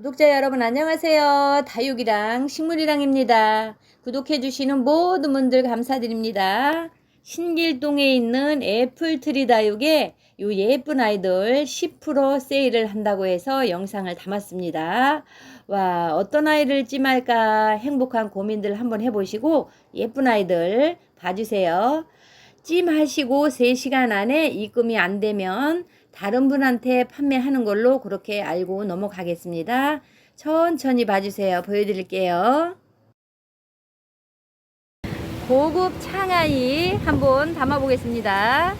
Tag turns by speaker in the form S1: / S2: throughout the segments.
S1: 구독자 여러분 안녕하세요. 다육이랑 식물이랑입니다. 구독해주시는 모든 분들 감사드립니다. 신길동에 있는 애플트리 다육에 요 예쁜 아이들 10% 세일을 한다고 해서 영상을 담았습니다. 와, 어떤 아이를 찜할까 행복한 고민들 한번 해보시고 예쁜 아이들 봐주세요. 찜하시고 3시간 안에 입금이 안 되면 다른 분한테 판매하는 걸로 그렇게 알고 넘어가겠습니다. 천천히 봐주세요. 보여드릴게요. 고급 창아이 한번 담아보겠습니다.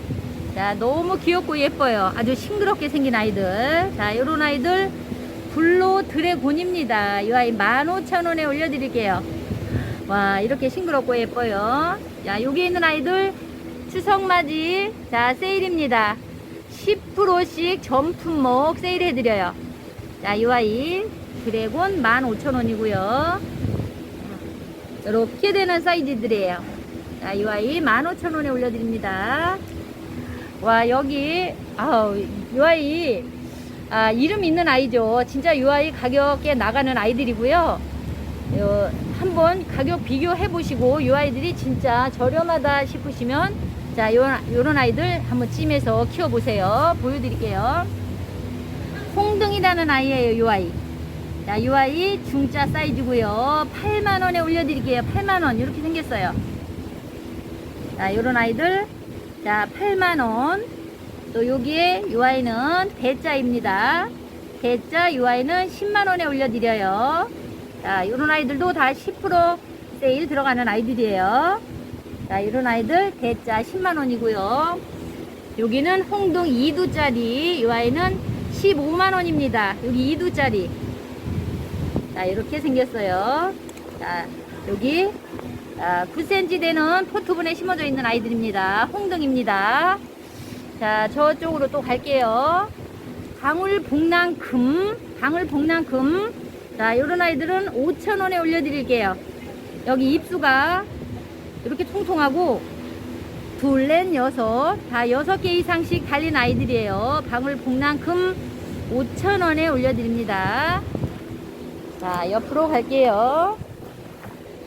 S1: 자, 너무 귀엽고 예뻐요. 아주 싱그럽게 생긴 아이들. 자, 요런 아이들 블로 드래곤입니다. 이 아이 15,000원에 올려드릴게요. 와, 이렇게 싱그럽고 예뻐요. 자, 여기 있는 아이들 추석맞이 자, 세일입니다. 10%씩 전품목 세일해드려요. 자, 이 아이 드래곤 15,000원이고요. 이렇게 되는 사이즈들이에요. 자, 이 아이 15,000원에 올려드립니다. 와, 여기, 아우, 이 아이, 아, 이름 있는 아이죠. 진짜 이 아이 가격 꽤 나가는 아이들이고요. 요, 한번 가격 비교해 보시고 이 아이들이 진짜 저렴하다 싶으시면 자, 요, 요런 아이들 한번 찜해서 키워 보세요. 보여드릴게요. 홍등이라는 아이예요, 요 아이. 자, 요 아이 중짜 사이즈고요. 8만원에 올려드릴게요. 8만원. 이렇게 생겼어요. 자, 요런 아이들. 자, 8만원. 또 여기에 요 아이는 대자입니다. 대자 요 아이는 10만원에 올려드려요. 자, 요런 아이들도 다 10% 세일 들어가는 아이들이에요. 자, 이런 아이들 대자 10만원이고요. 여기는 홍동 2두짜리, 이 아이는 15만원입니다. 여기 2두짜리. 자, 이렇게 생겼어요. 자, 여기 아, 9cm 되는 포트분에 심어져 있는 아이들입니다. 홍등입니다. 자, 저쪽으로 또 갈게요. 방울 복랑금, 방울 복랑금. 자, 요런 아이들은 5,000원에 올려드릴게요. 여기 입수가 이렇게 통통하고 둘, 넷, 여섯 다 여섯 개 이상씩 달린 아이들이에요. 방울 복랑금 5,000원에 올려드립니다. 자, 옆으로 갈게요.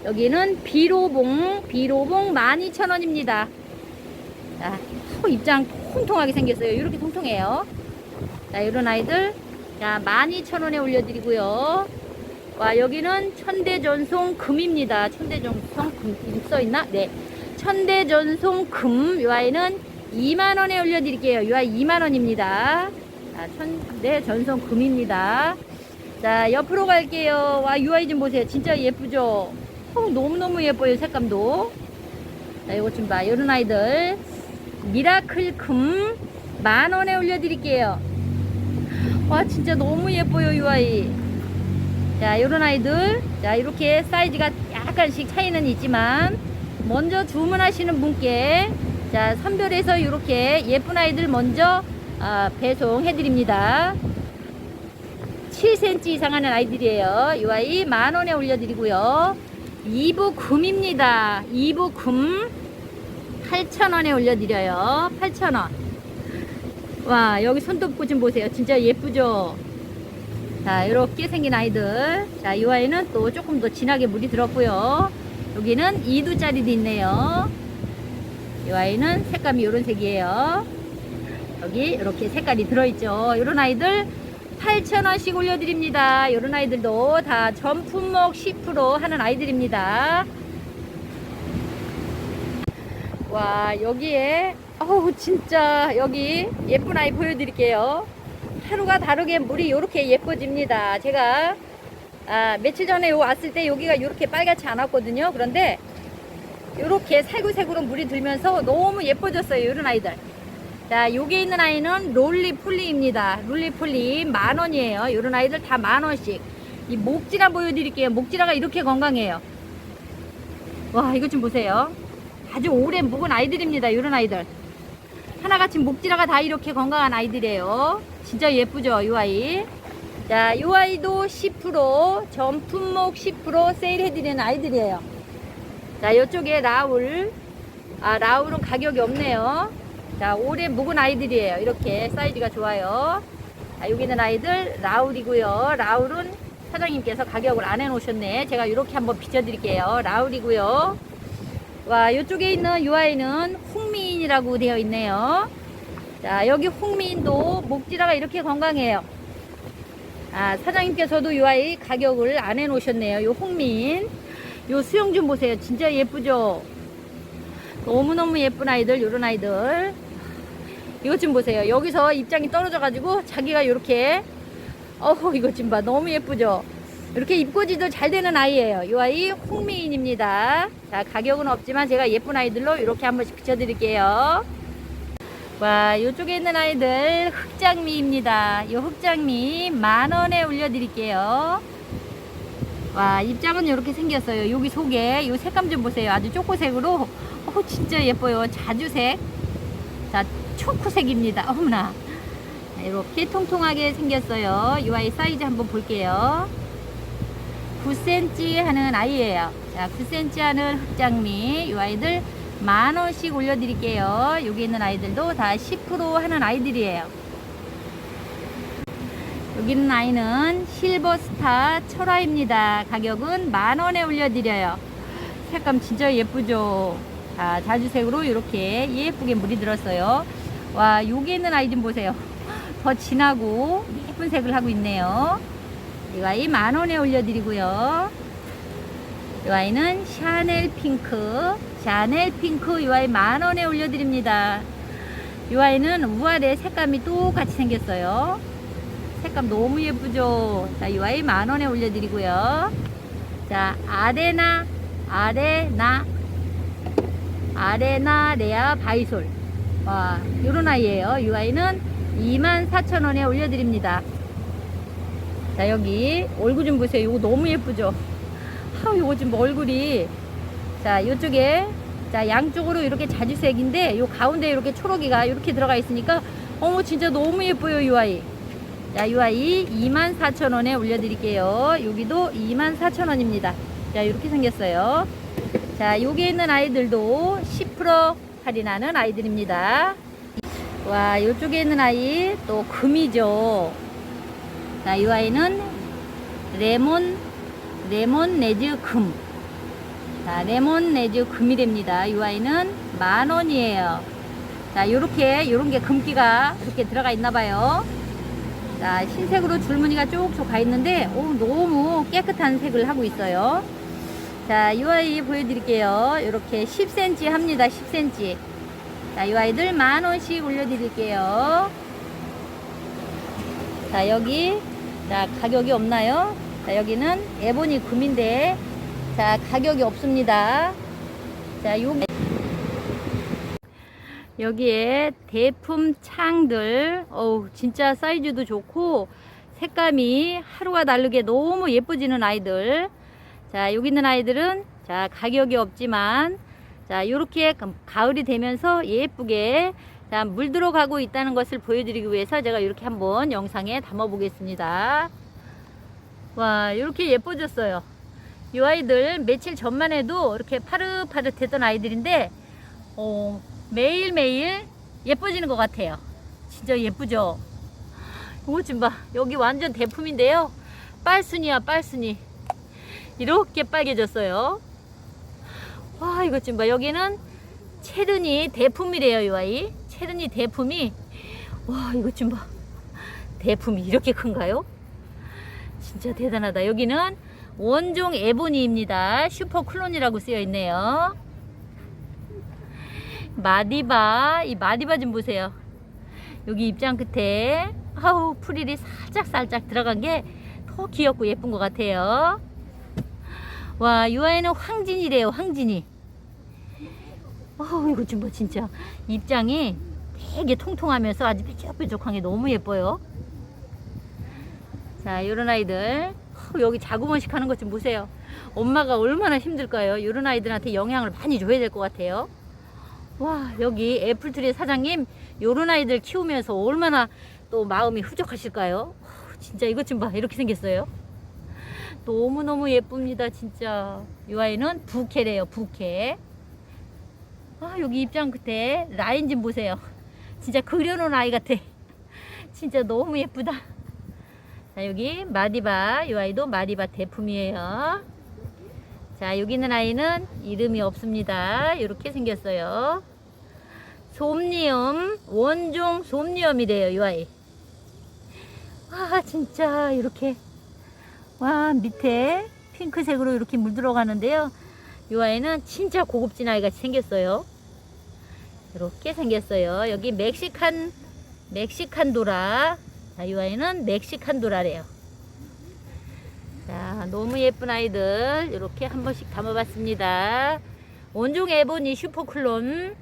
S1: 여기는 비로봉, 비로봉 12,000원입니다. 자, 소 입장 통통하게 생겼어요. 이렇게 통통해요. 자, 이런 아이들. 자, 12,000원에 올려드리고요. 와, 여기는 천대전송 금입니다. 천대전송 금 써있나? 네. 천대전송 금, 이 아이는 2만원에 올려드릴게요. 이 아이 2만원입니다. 자, 천대전송 금입니다. 자, 옆으로 갈게요. 와, 이 아이 좀 보세요. 진짜 예쁘죠? 어, 너무너무 예뻐요. 색감도. 자, 이거 좀 봐. 이런 아이들. 미라클 금 만원에 올려드릴게요. 와, 진짜 너무 예뻐요. 이 아이. 자, 요런 아이들. 자, 이렇게 사이즈가 약간씩 차이는 있지만, 먼저 주문하시는 분께, 자, 선별해서 이렇게 예쁜 아이들 먼저, 아, 배송해 드립니다. 7cm 이상 하는 아이들이에요. 이 아이 만원에 올려드리고요. 2부 금입니다. 2부 금 8,000원에 올려드려요. 8,000원. 와, 여기 손톱 꽃 좀 보세요. 진짜 예쁘죠? 자, 이렇게 생긴 아이들. 자, 이 아이는 또 조금 더 진하게 물이 들었고요. 여기는 2두짜리도 있네요. 이 아이는 색감이 이런 색이에요. 여기 이렇게 색깔이 들어있죠. 이런 아이들 8,000원씩 올려드립니다. 이런 아이들도 다 전품목 10% 하는 아이들입니다. 와, 여기에, 어우, 진짜, 여기 예쁜 아이 보여드릴게요. 하루가 다르게 물이 이렇게 예뻐집니다. 제가 아, 며칠 전에 왔을 때 여기가 이렇게 빨갛지 않았거든요. 그런데 이렇게 살구색으로 물이 들면서 너무 예뻐졌어요. 이런 아이들. 자, 여기 있는 아이는 롤리폴리입니다. 롤리폴리 만 원이에요. 이런 아이들 다 만 원씩. 이 목지라 보여드릴게요. 목지라가 이렇게 건강해요. 와, 이거 좀 보세요. 아주 오래 묵은 아이들입니다. 이런 아이들. 하나같이 목지라가 다 이렇게 건강한 아이들이에요. 진짜 예쁘죠, 이 아이. 자, 이 아이도 10% 전품목 10% 세일해드리는 아이들이에요. 자, 이쪽에 라울. 아, 라울은 가격이 없네요. 자, 오래 묵은 아이들이에요. 이렇게 사이즈가 좋아요. 자, 여기 있는 아이들 라울이고요. 라울은 사장님께서 가격을 안 해놓으셨네. 제가 이렇게 한번 비춰드릴게요. 라울이고요. 와, 이쪽에 있는 이 아이는 홍미인이라고 되어 있네요. 자, 여기 홍미인도 목지라가 이렇게 건강해요. 아, 사장님께서도 이 아이 가격을 안 해놓으셨네요. 이 홍미인. 요 수영 좀 보세요. 진짜 예쁘죠? 너무너무 예쁜 아이들, 요런 아이들. 이것 좀 보세요. 여기서 입장이 떨어져가지고 자기가 이렇게, 어우, 이것 좀 봐. 너무 예쁘죠? 이렇게 입고지도 잘 되는 아이예요. 이 아이 홍미인입니다. 자, 가격은 없지만 제가 예쁜 아이들로 이렇게 한 번씩 비춰드릴게요. 와, 이쪽에 있는 아이들 흑장미입니다. 이 흑장미 만 원에 올려드릴게요. 와, 입장은 이렇게 생겼어요. 여기 속에 이 색감 좀 보세요. 아주 초코색으로. 어, 진짜 예뻐요. 자주색. 자, 초코색입니다. 어머나. 이렇게 통통하게 생겼어요. 이 아이 사이즈 한번 볼게요. 9cm 하는 아이예요. 자, 9cm 하는 흑장미. 이 아이들 만 원씩 올려드릴게요. 여기 있는 아이들도 다 10% 하는 아이들이에요. 여기 있는 아이는 실버스타 철화입니다. 가격은 만 원에 올려드려요. 색감 진짜 예쁘죠? 자, 자주색으로 이렇게 예쁘게 물이 들었어요. 와, 여기 있는 아이 좀 보세요. 더 진하고 예쁜 색을 하고 있네요. 이 아이 만 원에 올려드리고요. 이 아이는 샤넬 핑크, 샤넬 핑크 이 아이 만 원에 올려드립니다. 이 아이는 우아래 색감이 똑같이 생겼어요. 색감 너무 예쁘죠? 자, 이 아이 만 원에 올려드리고요. 자, 아레나, 아레나, 아레나 레아 바이솔. 와, 요런 아이예요. 이 아이는 24,000원에 올려드립니다. 자, 여기 얼굴 좀 보세요. 이거 너무 예쁘죠? 아, 요거 지금 얼굴이 자, 요쪽에 자, 양쪽으로 이렇게 자주색인데 요 가운데 이렇게 초록이가 이렇게 들어가 있으니까 어머 진짜 너무 예뻐요, 이 아이. 자, 이 아이 24,000원에 올려 드릴게요. 여기도 24,000원입니다. 자, 이렇게 생겼어요. 자, 여기 있는 아이들도 10% 할인하는 아이들입니다. 와, 이쪽에 있는 아이 또 금이죠. 자, 이 아이는 레몬, 레몬 내즈 금. 자, 레몬 내즈 금이 됩니다. 이 아이는 만 원이에요. 자, 요렇게, 요런 게 금기가 이렇게 들어가 있나 봐요. 자, 흰색으로 줄무늬가 쭉쭉 가 있는데, 오, 너무 깨끗한 색을 하고 있어요. 자, 이 아이 보여드릴게요. 이렇게 10cm 합니다. 10cm. 자, 이 아이들 만 원씩 올려드릴게요. 자, 여기, 자, 가격이 없나요? 자, 여기는 에보니 금인데, 자, 가격이 없습니다. 자, 여기, 여기에 대품 창들, 어우, 진짜 사이즈도 좋고, 색감이 하루가 다르게 너무 예뻐지는 아이들. 자, 여기 있는 아이들은, 자, 가격이 없지만, 자, 요렇게 가을이 되면서 예쁘게 자, 물 들어가고 있다는 것을 보여드리기 위해서 제가 이렇게 한번 영상에 담아 보겠습니다. 와, 이렇게 예뻐졌어요. 이 아이들 며칠 전만 해도 이렇게 파릇파릇했던 아이들인데, 어, 매일매일 예뻐지는 것 같아요. 진짜 예쁘죠? 이거 좀 봐. 여기 완전 대품인데요. 빨순이야, 빨순이. 이렇게 빨개졌어요. 와, 이것 좀 봐. 여기는 체르니 대품이래요, 이 아이. 체르니 대품이. 와, 이것 좀 봐. 대품이 이렇게 큰가요? 진짜 대단하다. 여기는 원종 에보니입니다. 슈퍼 클론이라고 쓰여 있네요. 마디바, 이 마디바 좀 보세요. 여기 입장 끝에, 아우, 프릴이 살짝살짝 들어간 게 더 귀엽고 예쁜 것 같아요. 와, 이 아이는 황진이래요, 황진이. 어우, 이거 좀 봐, 진짜. 입장이 되게 통통하면서 아주 뾰족뾰족한 게 너무 예뻐요. 자, 요런 아이들. 어, 여기 자구먼식 하는 것 좀 보세요. 엄마가 얼마나 힘들까요? 요런 아이들한테 영향을 많이 줘야 될 것 같아요. 와, 여기 애플트리 사장님, 요런 아이들 키우면서 얼마나 또 마음이 후적하실까요? 어, 진짜 이것 좀 봐. 이렇게 생겼어요. 너무너무 예쁩니다, 진짜. 이 아이는 부캐래요, 부캐. 아, 여기 입장 끝에 라인 좀 보세요. 진짜 그려놓은 아이 같아. 진짜 너무 예쁘다. 자, 여기 마디바. 이 아이도 마디바 대품이에요. 자, 여기 있는 아이는 이름이 없습니다. 이렇게 생겼어요. 솜니엄, 원종 솜니엄이래요, 이 아이. 와, 진짜, 이렇게. 와, 밑에 핑크색으로 이렇게 물들어 가는데요. 이 아이는 진짜 고급진 아이 같이 생겼어요. 이렇게 생겼어요. 여기 멕시칸, 멕시칸 도라. 자, 이 아이는 멕시칸 도라래요. 자, 너무 예쁜 아이들 이렇게 한 번씩 담아봤습니다. 원종 에보니 슈퍼클론.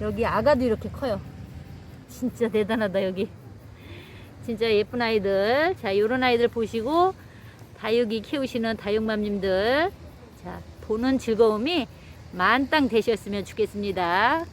S1: 여기 아가도 이렇게 커요. 진짜 대단하다 여기. 진짜 예쁜 아이들. 자, 요런 아이들 보시고 다육이 키우시는 다육맘님들 자, 보는 즐거움이 만땅 되셨으면 좋겠습니다.